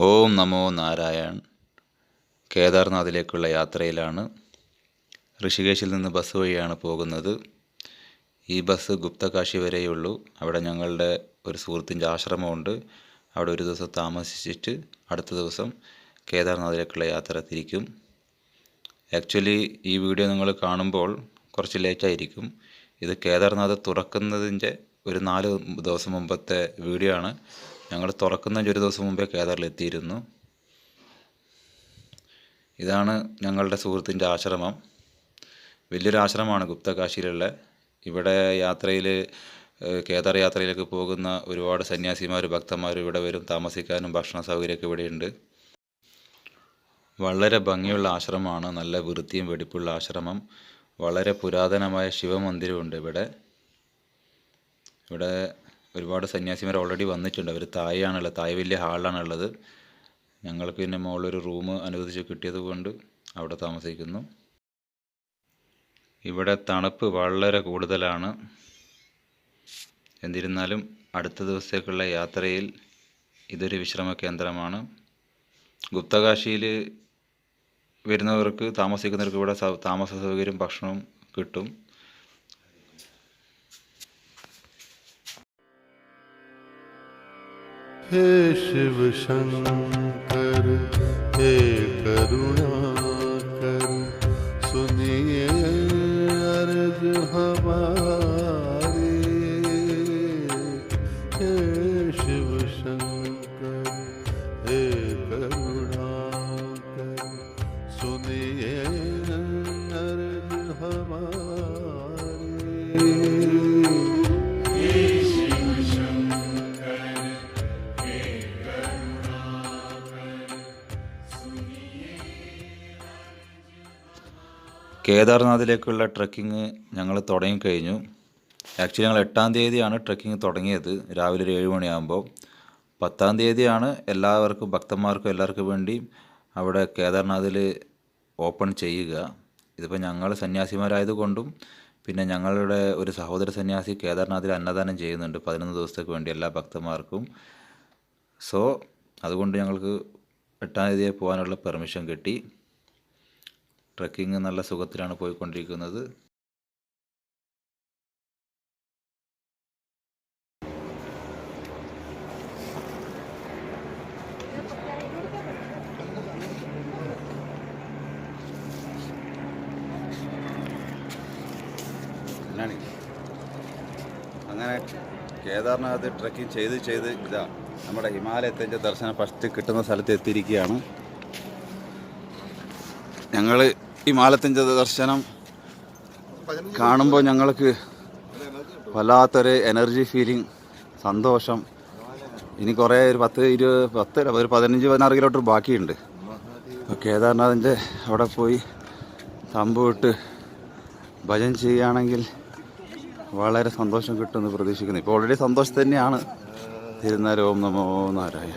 ഓം നമോ നാരായൺ. കേദാർനാഥിലേക്കുള്ള യാത്രയിലാണ്. ഋഷികേശിൽ നിന്ന് ബസ് വഴിയാണ് പോകുന്നത്. ഈ ബസ് ഗുപ്തകാശി വരെയുള്ളൂ. അവിടെ ഞങ്ങളുടെ ഒരു സുഹൃത്തിന്റെ ആശ്രമമുണ്ട്. അവിടെ ഒരു ദിവസം താമസിച്ചിട്ട് അടുത്ത ദിവസം കേദാർനാഥിലേക്കുള്ള യാത്ര തിരിക്കും. ആക്ച്വലി ഈ വീഡിയോ നിങ്ങൾ കാണുമ്പോൾ കുറച്ച് ലേറ്റായിരിക്കും ഇത് കേദാർനാഥ് തുറക്കുന്നതിന്റെ ഒരു നാല് ദിവസം മുമ്പത്തെ വീഡിയോ ആണ്. ഞങ്ങൾ തുറക്കുന്നതിന്റെ ഒരു ദിവസം മുമ്പേ കേദാറിലെത്തിയിരുന്നു. ഇതാണ് ഞങ്ങളുടെ സുഹൃത്തിന്റെ ആശ്രമം. വലിയൊരു ആശ്രമമാണ് ഗുപ്തകാശിയിലുള്ള. ഇവിടെ യാത്രയിൽ കേദാർ യാത്രയിലേക്ക് പോകുന്ന ഒരുപാട് സന്യാസിമാർ ഭക്തന്മാർ ഇവിടെ വരും. താമസിക്കാനും ഭക്ഷണ സൗകര്യമൊക്കെ ഇവിടെയുണ്ട്. വളരെ ഭംഗിയുള്ള ആശ്രമമാണ്. നല്ല വൃത്തിയും വെടിപ്പുള്ള ആശ്രമം. വളരെ പുരാതനമായ ശിവമന്ദിരമുണ്ട് ഇവിടെ. ഇവിടെ ഒരുപാട് സന്യാസിമാർ ഓൾറെഡി വന്നിട്ടുണ്ട്. അവർ തായാണുള്ളത് തായ വലിയ ഹാളിലാണുള്ളത്. ഞങ്ങൾക്ക് പിന്നെ മുകളിലൊരു റൂം അനുവദിച്ച് കിട്ടിയത് കൊണ്ട് അവിടെ താമസിക്കുന്നു. ഇവിടെ തണുപ്പ് വളരെ കൂടുതലാണ്. എന്നിരുന്നാലും അടുത്ത ദിവസത്തേക്കുള്ള യാത്രയിൽ ഇതൊരു വിശ്രമ കേന്ദ്രമാണ്. ഗുപ്തകാശിയിൽ വരുന്നവർക്ക് താമസിക്കുന്നവർക്ക് ഇവിടെ താമസ സൗകര്യം ഭക്ഷണവും കിട്ടും. हे शिव शंकर हे करुणाकर सुनिए अर्ज़ हमारे। हे शिव शंकर हे करुणाकर കേദാർനാഥിലേക്കുള്ള ട്രക്കിങ് ഞങ്ങൾ തുടങ്ങിക്കഴിഞ്ഞു ആക്ച്വലി ഞങ്ങൾ എട്ടാം തീയതിയാണ് ട്രക്കിംഗ് തുടങ്ങിയത്. രാവിലെ ഒരു ഏഴ് മണിയാകുമ്പോൾ. പത്താം തീയതിയാണ് എല്ലാവർക്കും ഭക്തന്മാർക്കും എല്ലാവർക്കും വേണ്ടി അവിടെ കേദാർനാഥിൽ ഓപ്പൺ ചെയ്യുക. ഇതിപ്പോൾ ഞങ്ങൾ സന്യാസിമാരായതുകൊണ്ടും പിന്നെ ഞങ്ങളുടെ ഒരു സഹോദര സന്യാസി കേദാർനാഥിൽ അന്നദാനം ചെയ്യുന്നുണ്ട്. പതിനൊന്ന് ദിവസത്തേക്ക് വേണ്ടി എല്ലാ ഭക്തന്മാർക്കും. സോ അതുകൊണ്ട് ഞങ്ങൾക്ക് എട്ടാം തീയതിയെ പോകാനുള്ള പെർമിഷൻ കിട്ടി. ട്രക്കിംഗ് നല്ല സുഖത്തിലാണ് പോയിക്കൊണ്ടിരിക്കുന്നത്. അങ്ങനെ കേദാർനാഥ് ട്രക്കിംഗ് ചെയ്ത് ചെയ്ത് ഇതാ നമ്മുടെ ഹിമാലയത്തിന്റെ ദർശനം ഫസ്റ്റ് കിട്ടുന്ന സ്ഥലത്ത് എത്തിയിരിക്കുകയാണ്. ഞങ്ങൾ ഹിമാലയത്തിന്റെ ദർശനം കാണുമ്പോൾ ഞങ്ങൾക്ക് വല്ലാത്തൊരു എനർജി ഫീലിംഗ് സന്തോഷം. ഇനി കുറേ ഒരു പത്ത് ഇരുപത് പത്ത് ഒരു പതിനഞ്ച് പതിനാറ് കിലോമീറ്റർ ബാക്കിയുണ്ട്. കേദാർനാഥിന്റെ അവിടെ പോയി തമ്പുവിട്ട് ഭജൻ ചെയ്യുകയാണെങ്കിൽ വളരെ സന്തോഷം കിട്ടുമെന്ന് പ്രതീക്ഷിക്കുന്നു. ഇപ്പോൾ ഓൾറെഡി സന്തോഷം തന്നെയാണ് തിരുനാരോം നമോ നാരായണ.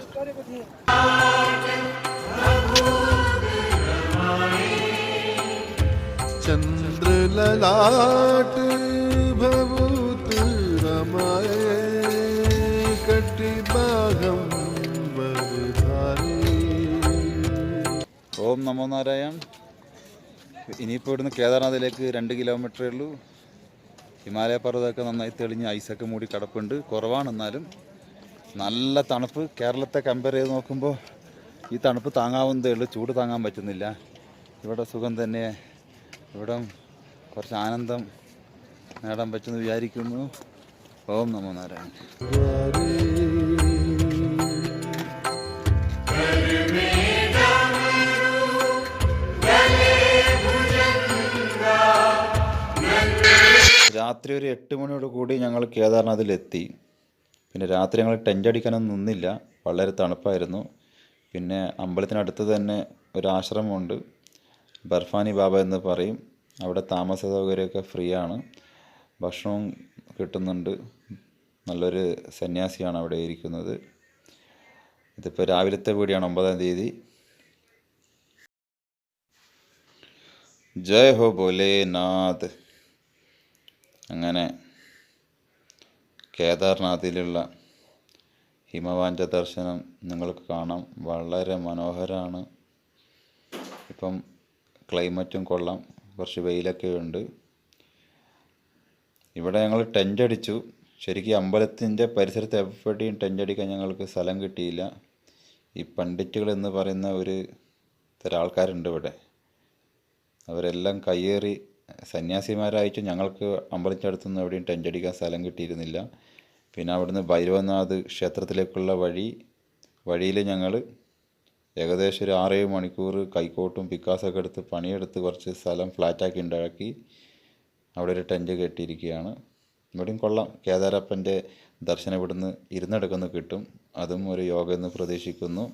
चंद्र ललाट भभूत रमाए कटि बागंबर धारे ഓം നമോ നാരായൺ ഇനിയിപ്പോൾ ഇവിടുന്ന് കേദാർനാഥിലേക്ക് രണ്ട് കിലോമീറ്ററേ ഉള്ളൂ ഹിമാലയ പർവ്വതമൊക്കെ നന്നായി തെളിഞ്ഞ് ഐസൊക്കെ മൂടി കിടപ്പുണ്ട് കുറവാണ് എന്നാലും നല്ല തണുപ്പ് കേരളത്തെ കമ്പയർ ചെയ്ത് നോക്കുമ്പോൾ ഈ തണുപ്പ് താങ്ങാവുന്നതേ ഉള്ളൂ ചൂട് താങ്ങാൻ പറ്റുന്നില്ല ഇവിടെ സുഖം തന്നെ ഇവിടെ കുറച്ച് ആനന്ദം നേടാൻ പറ്റുമെന്ന് വിചാരിക്കുന്നു. ഓം നമോ നാരായണൻ രാത്രി ഒരു എട്ട് മണിയോട് കൂടി ഞങ്ങൾ കേദാർനാഥിലെത്തി. പിന്നെ രാത്രി ഞങ്ങൾ ടെന്റ് അടിക്കാനൊന്നും നിന്നില്ല. വളരെ തണുപ്പായിരുന്നു. പിന്നെ അമ്പലത്തിനടുത്ത് തന്നെ ഒരു ആശ്രമമുണ്ട്. ബർഫാനി ബാബ എന്ന് പറയും. അവിടെ താമസ സൗകര്യമൊക്കെ ഫ്രീ ആണ്. ഭക്ഷണവും കിട്ടുന്നുണ്ട്. നല്ലൊരു സന്യാസിയാണ് അവിടെ ഇരിക്കുന്നത്. ഇതിപ്പോൾ രാവിലത്തെ വീടിയാണ് ഒമ്പതാം തീയതി. ജയ് ഹോ ഭോലേനാഥ്. അങ്ങനെ കേദാർനാഥിലുള്ള ഹിമവാഞ്ച ദർശനം നിങ്ങൾക്ക് കാണാം. വളരെ മനോഹരമാണ് ഇപ്പം ക്ലൈമറ്റും കൊള്ളാം. കുറച്ച് വെയിലൊക്കെ ഉണ്ട്. ഇവിടെ ഞങ്ങൾ ടെന്റ് അടിച്ചു. ശരിക്കും അമ്പലത്തിന്റെ പരിസരത്ത് എവിടെയും ടെന്റ് അടിക്കാൻ ഞങ്ങൾക്ക് സ്ഥലം കിട്ടിയില്ല. ഈ പണ്ഡിറ്റുകൾ എന്ന് പറയുന്ന ഒരു തരം ആൾക്കാരുണ്ട് ഇവിടെ. അവരെല്ലാം കയ്യേറി സന്യാസിമാരായിട്ട് ഞങ്ങൾക്ക് അമ്പലത്തിന്റെ അടുത്തൊന്നും എവിടെയും ടെന്റ് അടിക്കാൻ സ്ഥലം കിട്ടിയിരുന്നില്ല. പിന്നെ അവിടുന്ന് ഭൈരവനാഥ് ക്ഷേത്രത്തിലേക്കുള്ള വഴി വഴിയിൽ ഞങ്ങൾ ഏകദേശം ഒരു ആറേഴ് മണിക്കൂർ കൈക്കോട്ടും പിക്കാസൊക്കെ എടുത്ത് പണിയെടുത്ത് കുറച്ച് സ്ഥലം ഫ്ലാറ്റാക്കി ഉണ്ടാക്കി. അവിടെ ഒരു ടെന്റ് കെട്ടിയിരിക്കുകയാണ്. ഇവിടെയും കൊള്ളാം. കേദാരപ്പന്റെ ദർശനം ഇവിടുന്ന് ഇരുന്നെടുക്കുന്നു കിട്ടും. അതും ഒരു യോഗ എന്ന് പ്രതീക്ഷിക്കുന്നു.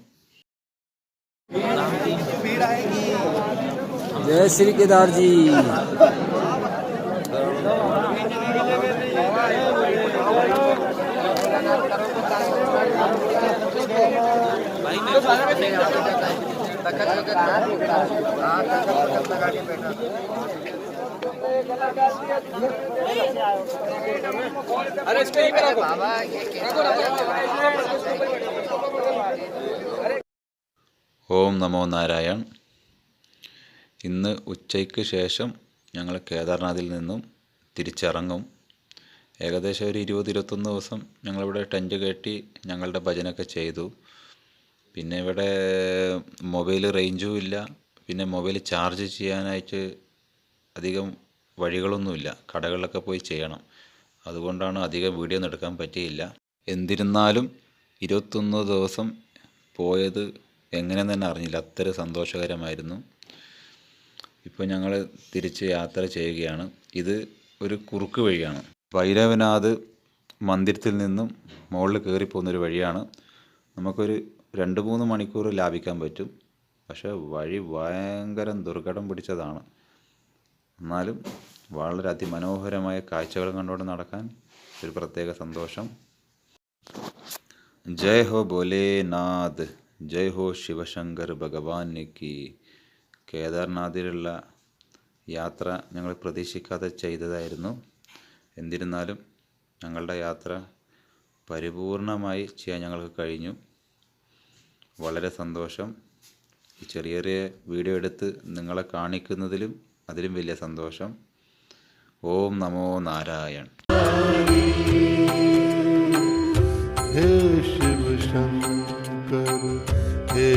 जय श्री केदार जी ഓം നമോ നാരായൺ ഇന്ന് ഉച്ചയ്ക്ക് ശേഷം ഞങ്ങൾ കേദാർനാഥിൽ നിന്നും തിരിച്ചിറങ്ങും ഏകദേശം ഒരു ഇരുപത് ഇരുപത്തൊന്ന് ദിവസം ഞങ്ങളിവിടെ ടെൻറ്റ് കെട്ടി ഞങ്ങളുടെ ഭജനൊക്കെ ചെയ്തു പിന്നെ ഇവിടെ മൊബൈൽ റേഞ്ചും ഇല്ല. പിന്നെ മൊബൈൽ ചാർജ് ചെയ്യാനായിട്ട് അധികം വഴികളൊന്നുമില്ല. കടകളിലൊക്കെ പോയി ചെയ്യണം. അതുകൊണ്ടാണ് അധികം വീഡിയോ ഒന്നും എടുക്കാൻ പറ്റിയില്ല. എന്നിരുന്നാലും ഇരുപത്തൊന്ന് ദിവസം പോയത് എങ്ങനെ തന്നെ അറിഞ്ഞില്ല. അത്ര സന്തോഷകരമായിരുന്നു. ഇപ്പോൾ ഞങ്ങൾ തിരിച്ച് യാത്ര ചെയ്യുകയാണ്. ഇത് ഒരു കുറുക്ക് വഴിയാണ്. ഭൈരവനാഥ് മന്ദിരത്തിൽ നിന്നും മുകളിൽ കയറി പോകുന്നൊരു വഴിയാണ്. നമുക്കൊരു രണ്ട് മൂന്ന് മണിക്കൂർ ലാഭിക്കാൻ പറ്റും. പക്ഷേ വഴി ഭയങ്കരം ദുർഘടം പിടിച്ചതാണ്. എന്നാലും വളരെ അതിമനോഹരമായ കാഴ്ചകൾ കണ്ടുകൊണ്ട് നടക്കാൻ ഒരു പ്രത്യേക സന്തോഷം. ജയ് ഹോ ഭോലേനാഥ് ജയ് ഹോ ശിവശങ്കർ ഭഗവാനിക്ക് കേദാർനാഥിലുള്ള യാത്ര ഞങ്ങൾ പ്രതീക്ഷിക്കാതെ ചെയ്തതായിരുന്നു. എന്നിരുന്നാലും ഞങ്ങളുടെ യാത്ര പരിപൂർണമായി ചെയ്യാൻ ഞങ്ങൾക്ക് കഴിഞ്ഞു. വളരെ സന്തോഷം ഈ ചെറിയ ചെറിയ വീഡിയോ എടുത്ത് നിങ്ങളെ കാണിക്കുന്നതിലും അതിലും വലിയ സന്തോഷം ഓം നമോ നാരായൺ हे शिव शंकर हे